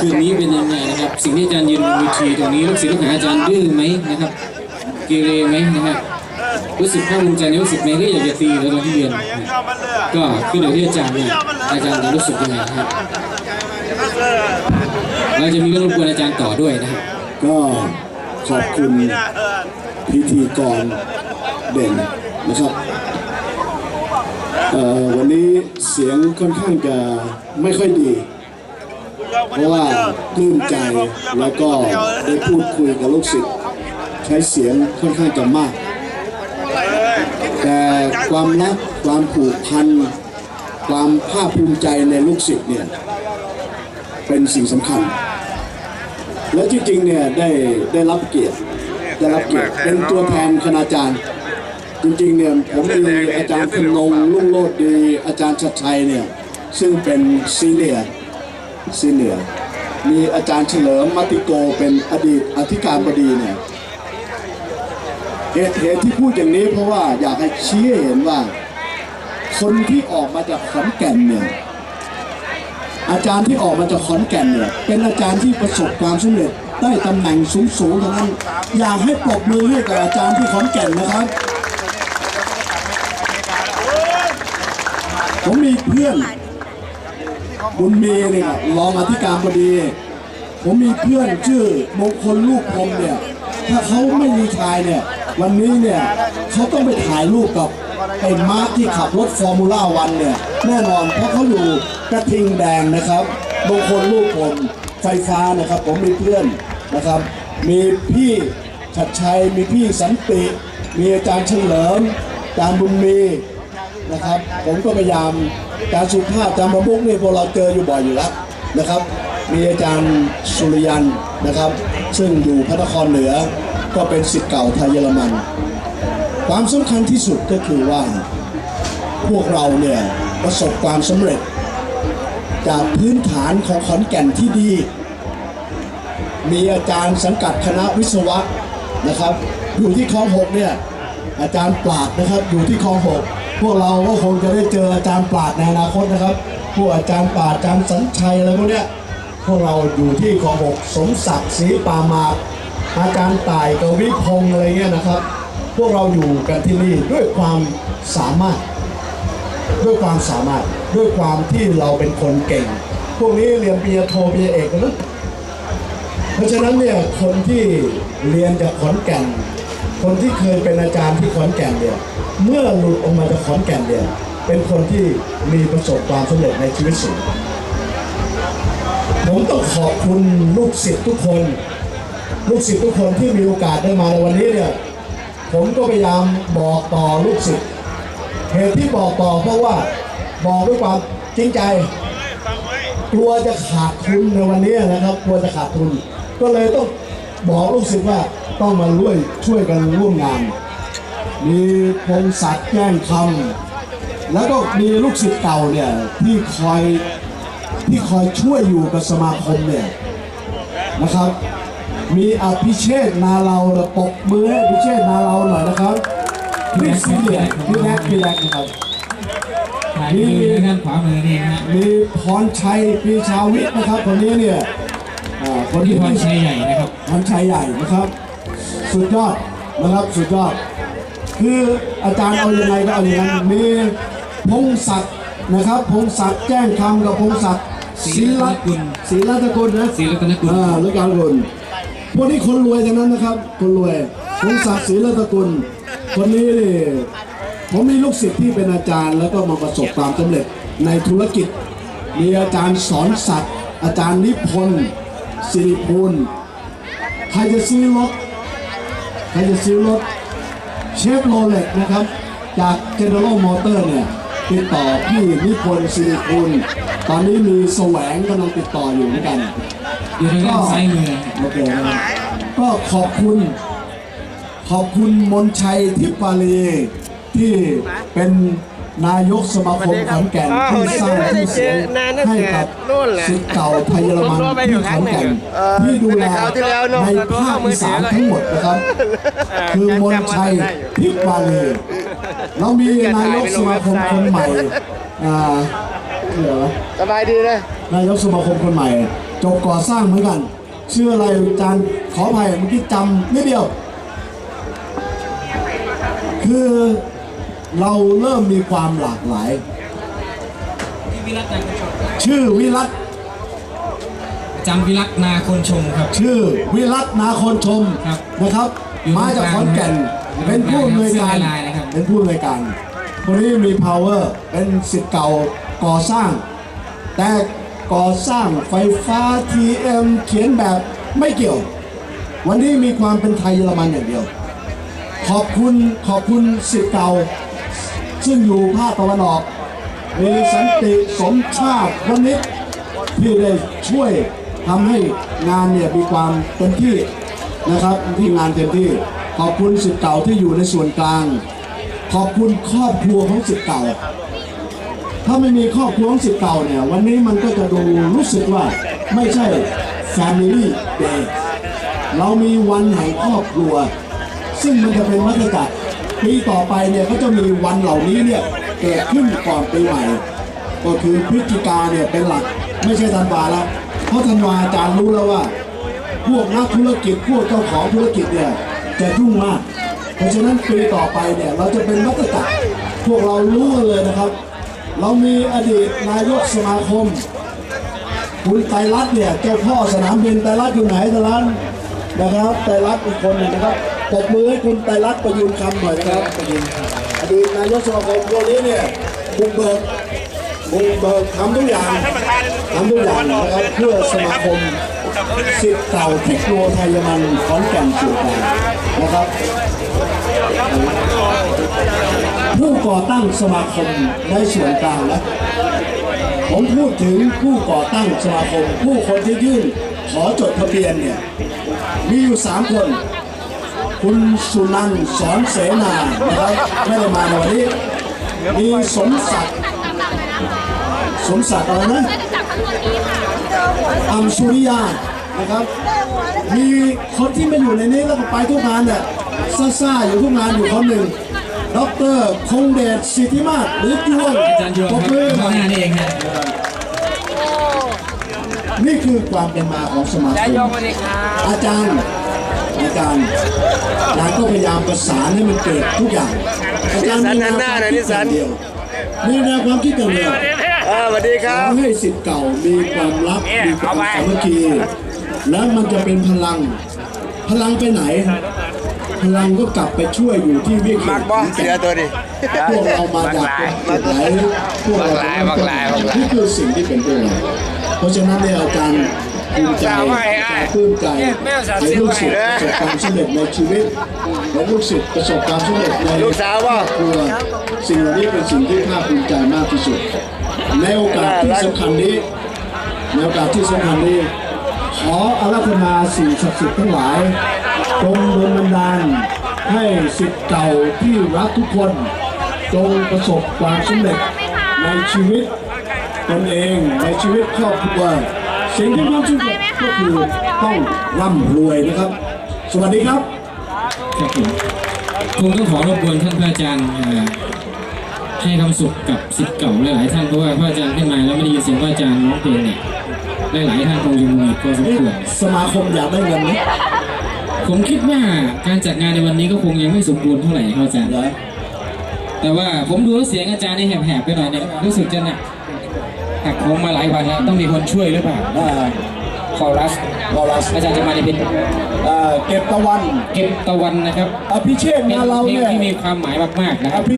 คืนนี้เป็นยังไงนะครับ สิ่งที่อาจารย์ยืนบนเวทีตรงนี้ลูกศิษย์ลูกหาอาจารย์ดื้อไหมนะครับเกเรไหมนะครับรู้สึกภาคภูมิใจในรู้สึกไหมก็อยากจะตีแล้วตอนที่เรียนยังยอเลยก็ขึ้นอยู่ที่อาจารย์เนี่ยอาจารย์จะรู้สึกยังไงครับเราจะมีเรื่องรบกวนอาจารย์ต่อด้วยนะครับก็ขอบคุณพิธีกรเด่นนะครับเอ่อวันนี้เสียงค่อนข้างจะไม่ค่อยดี เพราะว่าปลื้มใจแล้วก็ได้พูดคุยกับลูกศิษย์ใช้เสียงค่อนข้างจะมาก แต่ความรักความผูกพัน ความภาคภูมิใจในลูกศิษย์เนี่ยเป็นสิ่งสำคัญ และจริงๆเนี่ยได้ได้รับเกียรติได้รับเกียรติเป็นตัวแทนคณาจารย์จริงๆเนี่ยผมมีอาจารย์คุณนงลุ่งโลดดีอาจารย์ชัดชัยเนี่ยซึ่งเป็นซีเนียร์ ซีเนียมีอาจารย์เฉลิมมัติโกเป็นอดีตอธิการบดีเนี่ยเหตุเหตุที่พูดอย่างนี้เพราะว่าอยากให้ชี้ให้เห็นว่า คนที่ออกมาจากขอนแก่นเนี่ยอาจารย์ที่ออกมาจากขอนแก่นเนี่ยเป็นอาจารย์ที่ประสบความสำเร็จได้ตำแหน่งสูงๆทั้งนั้น อยากให้ปรบมือให้กับอาจารย์ที่ขอนแก่นนะครับ ผมมีเพื่อน บุญมีเนี่ยรองอธิการบดี ผมมีเพื่อนชื่อมงคลลูกพรมเนี่ย ถ้าเขาไม่มีชายเนี่ย วันนี้เนี่ยเขาต้องไปถ่ายรูปกับไอ้มารที่ขับรถฟอร์มูล่าวันเนี่ย แน่นอนเพราะเขาอยู่กระทิงแดงนะครับมงคลลูกพรมไฟฟ้านะครับ ผมมีเพื่อนนะครับ มีพี่ชัดชัยมีพี่สันติมีอาจารย์เฉลิมอาจารย์บุญมีนะครับ ผมก็พยายาม การสุภาพจำประมุกนี่พวกเราเจออยู่บ่อยอยู่แล้วนะครับ มีอาจารย์สุริยันนะครับ ซึ่งอยู่พระนครเหนือก็เป็นศิษย์เก่าไทยเยอรมัน ความสำคัญที่สุดก็คือว่า พวกเราเนี่ยประสบความสำเร็จ จากพื้นฐานของขอนแก่นที่ดี มีอาจารย์สังกัดคณะวิศวะนะครับ อยู่ที่คลองหกเนี่ยอาจารย์ปราดนะครับอยู่ที่คลองหก พวกเราก็คงจะได้เจออาจารย์ปราดในอนาคตนะครับ พวกอาจารย์ปราดอาจารย์สัญชัยอะไรพวกเนี้ยพวกเราอยู่ที่คลองหกสมศักดิ์ศรีปามาอาจารย์ต่ายกวิพงษ์อะไรเงี้ยนะครับ พวกเราอยู่กันที่นี่ด้วยความสามารถ ด้วยความสามารถด้วยความที่เราเป็นคนเก่ง พวกนี้เรียนปริญญาโทปริญญาเอกนะเพราะฉะนั้นเนี่ยคนที่เรียนจากขอนแก่น คนที่เคยเป็นอาจารย์ที่ขอนแก่นเนี่ยเมื่อหลุดออกมาจากขอนแก่นเนี่ยเป็นคนที่มีประสบความสำเร็จในชีวิตสูงผมต้องขอบคุณลูกศิษย์ทุกคน ลูกศิษย์ทุกคนที่มีโอกาสได้มาในวันนี้เนี่ยผมก็พยายามบอกต่อลูกศิษย์เหตุที่บอกต่อเพราะว่าบอกด้วยความจริงใจกลัวจะขาดทุนในวันนี้นะครับกลัวจะขาดทุน ก็เลยต้องบอกลูกศิษย์ว่า ต้องมาร่วมช่วยกันร่วมงาน มีพงศักดิ์แจ้งคำแล้วก็มีลูกศิษย์เก่าเนี่ยที่คอยที่คอยช่วยอยู่กับสมาคมเนี่ยนะครับ มีอภิเชษฐ์นาเราปกมือให้อภิเชษฐ์นาเราหน่อยนะครับพี่ซีเรียพี่แรกพี่แรกนะครับถ่ายมือด้านขวามือนี่นะฮะมีพรชัยปรีชาวิทย์นะครับคนนี้เนี่ยอ่าคนที่ที่พรชัยใหญ่นะครับพรชัยใหญ่นะครับ สุดยอดนะครับสุดยอด คืออาจารย์เอายังไงก็เอาอย่างนั้นมีพงศักดิ์นะครับพงศักดิ์แจ้งคำกับพงศักดิ์ศิลปกุลศิลตกุลนะศรีรัตนกุลอ่ารัตนกุลพวกนี้คนรวยทั้งนั้นนะครับ คนรวยพงศักดิ์ศิลตกุลคนนี้นี่ผมมีลูกศิษย์ที่เป็นอาจารย์ แล้วก็มาประสบความสำเร็จในธุรกิจ มีอาจารย์สอนศักดิ์อาจารย์นิพนธ์สิริพูลใครจะซื้อรถใครจะซื้อรถเชฟโรเล็ตนะครับ จาก General Motor เนี่ยติดต่อพี่นิพนธ์สิริพูลตอนนี้มีแสวงกำลังติดต่ออยู่เหมือนกันอยู่ทางด้านซ้ายมือโอเคนะครับก็ขอบคุณ ขอบคุณมนชัยทิพวาลีที่เป็น นายกสมาคมขอนแก่นที่สร้างชื่อเสียงให้กับสิทธิ์เก่าไทยเยอรมันที่ขอนแก่นที่ดูแลในภาคอีสานทั้งหมดนะครับ คือมนชัยทิพวาลีเรามีนายกสมาคมคนใหม่อ่าเหรอสบายดีนะนายกสมาคมคนใหม่จบก่อสร้างเหมือนกันชื่ออะไรอาจารย์ขออภัยเมื่อกี้จำนิดเดียว คือ เราเริ่มมีความหลากหลาย ชื่อวิรัตจำวิรัตนาคนชมครับ ชื่อวิรัตนาคนชมครับนะครับอยู่มาจากขอนแก่นอยู่เป็นผู้อำนวยการเสื้อลายๆนะครับเป็นผู้อำนวยการคนนี้มี power เป็นสิทธิ์เก่าก่อสร้าง แต่ก่อสร้างไฟฟ้า TM เขียนแบบไม่เกี่ยว วันนี้มีความเป็นไทยเยอรมันอย่างเดียว ขอบคุณขอบคุณสิทธิ์เก่า ซึ่งอยู่ภาคตะวันออก มีสันติสมชาติวันนี้ที่ได้ช่วยทำให้งานเนี่ยมีความเต็มที่นะครับที่งานเต็มที่ ขอบคุณสิทธิ์เก่าที่อยู่ในส่วนกลาง ขอบคุณครอบครัวของสิทธิ์เก่า ถ้าไม่มีครอบครัวของสิทธิ์เก่าเนี่ยวันนี้มันก็จะดูรู้สึกว่าไม่ใช่ Family Day เรามีวันแห่งครอบครัว ซึ่งมันจะเป็นวัฏจักร ปีต่อไปเนี่ยก็จะมีวันเหล่านี้เนี่ยเกิดขึ้นก่อนปีใหม่ ก็คือพฤศจิกาเนี่ยเป็นหลักไม่ใช่ธันวาแล้วเพราะธันวาอาจารย์รู้แล้วว่า พวกนักธุรกิจพวกเจ้าของธุรกิจเนี่ยจะยุ่งมาก เพราะฉะนั้นปีต่อไปเนี่ยเราจะเป็นวัฏจักรพวกเรารู้กันเลยนะครับ เรามีอดีตนายกสมาคมคุณไตรรัตน์เนี่ยเจ้าพ่อสนามบินไตรรัตน์อยู่ไหนไตรรัตน์นะครับไตรรัตน์อีกคนหนึงนะครับ ปรบมือให้คุณไตรรัตน์ประยุนคำหน่อยนะครับประยุนคำอดีตนายกสมาคมตัวนี้เนี่ยบุกเบิกบุกเบิกทำทุกอย่างทำทุกอย่างนะครับเพื่อสมาคมสิทธิ์เก่าเทคโนโลยีไทยมันขอนแก่นสู่กันนะครับผู้ก่อตั้งสมาคมในส่วนกลางนะผมพูดถึงผู้ก่อตั้งสมาคม ผู้คนที่ยื่นขอจดทะเบียนเนี่ยมีอยู่สามคน คุณสุนันท์สอนเสนานะครับไม่ได้มาในวันนี้ มีสมศักดิ์สมศักดิ์อะไรนะจากทั้งหมดนี้ค่ะอัมสุริยานะครับ มีคนที่ไม่อยู่ในนี้แล้วก็ไปทุกงานเนี่ยซ่าๆอยู่ทุกงานอยู่คนหนึ่งดอกเตอรคงเดชสิทธิมาศหรือจวงอาจารย์โยมปรบครับมือข้างหน้านี่เองนะนี่คือความเป็นมาของสมาคมอาจารย์ อาจารย์อาจารย์ก็พยายามประสานให้มันเกิดทุกอย่างอาจารย์มีแนวความคิดอย่างเดียวมีแนวความคิดอย่างเดียวอ่าสวัสดีคขรัอบ ให้สิทธิ์เก่ามีความรักมีความสามัคคีแล้วมันจะเป็นพลัง พลังไปไหน พลังก็กลับไปช่วยอยู่ที่วิกฤมัตกบอเสียตัวดิ พวกเรามาจากจุดไหนพวกเรามักหลายมักหลายมักหลายนี่คือสิ่งที่เป็นพวกเรา เพราะฉะนั้นเนี่ยอาจารภูมิใจสาวไอ้ไอ้ปลื้มใจในลูกศิษย์ประสบความสำเร็จในชีวิตและลูกศิษย์ประสบความสำเร็จในลูกสาวว่าครอบครัวสิ่งเหล่านี้เป็นสิ่งที่ภาคภูมิใจมากที่สุด ในโอกาสที่สำคัญนี้ในโอกาสที่สำคัญนี้ ขออาราธนาสิ่งศักดิ์สิทธิ์ทั้งหลายจงดลบันดาลให้สิทธิ์เก่าที่รักทุกคน จงประสบความสำเร็จในชีวิต ตนเองในชีวิตครอบครัวสิ่งที่ความสำเร็จก็คือต้องร่ำรวยนะครับ สวัสดีครับครับผมคงต้องขอรบกวนท่านพระอาจารย์เอ่อให้คำสุขกับสิทธิ์เก่าหลายๆท่านเพราะว่าพระอาจารย์ขึ้นมาแล้วไม่ได้ยินเสียงพระอาจารย์ร้องเพลงเนี่ยหลายๆท่านคงจะหงุดหงิดพอสมควรสมาคมอยากได้เงินไหมผมคิดว่าการจัดงานในวันนี้ก็คงยังไม่สมบูรณ์เท่าไหร่ครับอาจารย์เหรอแต่ว่าผมดูแล้วเสียงอาจารย์นี่แหบๆไปหน่อยเนี่ยรู้สึกจะหนัก หักโค้งมาหลายวันแล้วต้องมีคนช่วยหรือเปล่าอ่าคอรัสบอลัสอาจารย์จะมาในเพลงอ่าเก็บตะวันเก็บตะวันนะครับอภิเชษเป็นงานเราเพลงเนี่ยที่มีความหมายมากๆนะคอรับ ภิ